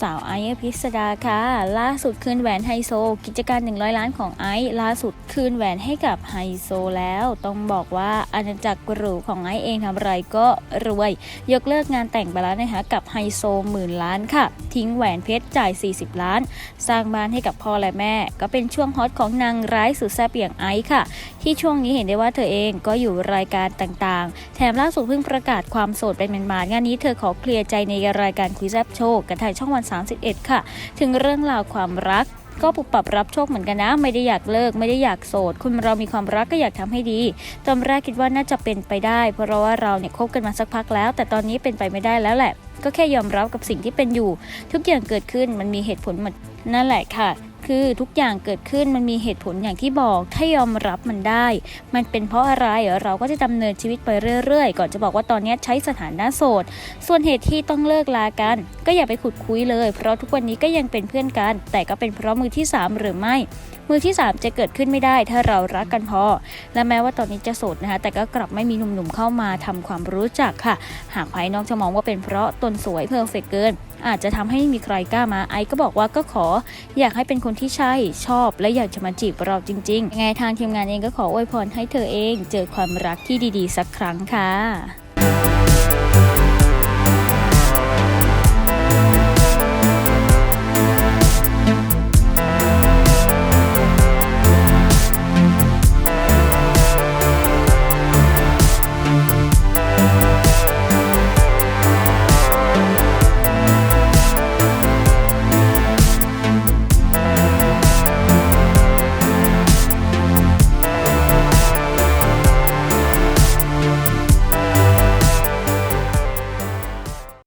สาวไอซ์อภิสดาค่ะ ล่าสุดคืนแหวนไฮโซ กิจการ 100 ล้านของไอซ์ล่าสุดคืนแหวนให้กับไฮโซแล้ว ต้องบอกว่าอาณาจักรหรูของไอซ์เองทำอะไรก็รวย ยกเลิกงานแต่งไปแล้วนะคะกับไฮโซหมื่นล้านค่ะ ทิ้งแหวนเพชรจ่าย 40 ล้าน สร้างบ้านให้กับพ่อและแม่ ก็เป็นช่วงฮอตของนางร้ายสุดแซ่บอย่างไอซ์ค่ะ ที่ช่วงนี้เห็นได้ว่าเธอเองก็อยู่รายการต่างๆ แถมล่าสุดเพิ่งประกาศความโสดเป็นมันมางานนี้เธอขอเคลียร์ใจในรายการคุยแซ่บโชคกับทางช่องวัน31 ค่ะ ถึงเรื่องราวความรักก็ปุบปรับรับโชคเหมือนกันนะ ไม่ได้อยากเลิกไม่ได้อยากโสด คุณเรามีความรักก็อยากทำให้ดี ตอนแรกคิดว่าน่าจะเป็นไปได้ เพราะว่าเราเนี่ยคบกันมาสักพักแล้ว แต่ตอนนี้เป็นไปไม่ได้แล้วแหละ ก็แค่ยอมรับกับสิ่งที่เป็นอยู่ ทุกอย่างเกิดขึ้นมันมีเหตุผลหมดนั่นแหละค่ะ คือทุกอย่างเกิดขึ้นมันมีเหตุผลอย่างที่บอก ถ้ายอมรับมันได้ มันเป็นเพราะอะไรเราก็จะดำเนินชีวิตไปเรื่อยๆ ก่อนจะบอกว่าตอนนี้ใช้สถานะโสด ส่วนเหตุที่ต้องเลิกลากัน ก็อย่าไปขุดคุยเลย เพราะทุกวันนี้ก็ยังเป็นเพื่อนกัน แต่ก็เป็นเพราะมือที่ 3 หรือไม่ มือที่ 3 จะเกิดขึ้นไม่ได้ ถ้าเรารักกันพอ และแม้ว่าตอนนี้จะโสดนะคะ แต่ก็กลับไม่มีหนุ่มๆเข้ามาทำความรู้จักค่ะ หากภายนอกจะมองว่าเป็นเพราะตนสวยเพอร์เฟกเกิน อาจจะทำให้มีใครกล้ามาไอซ์ก็บอกว่าก็ขอ อยากให้เป็นคนที่ใช่ชอบ และอยากจะมาจีบเราจริงๆยังไงทางทีมงานเองก็ขออวยพรให้เธอเอง เจอความรักที่ดีๆ สักครั้งค่ะ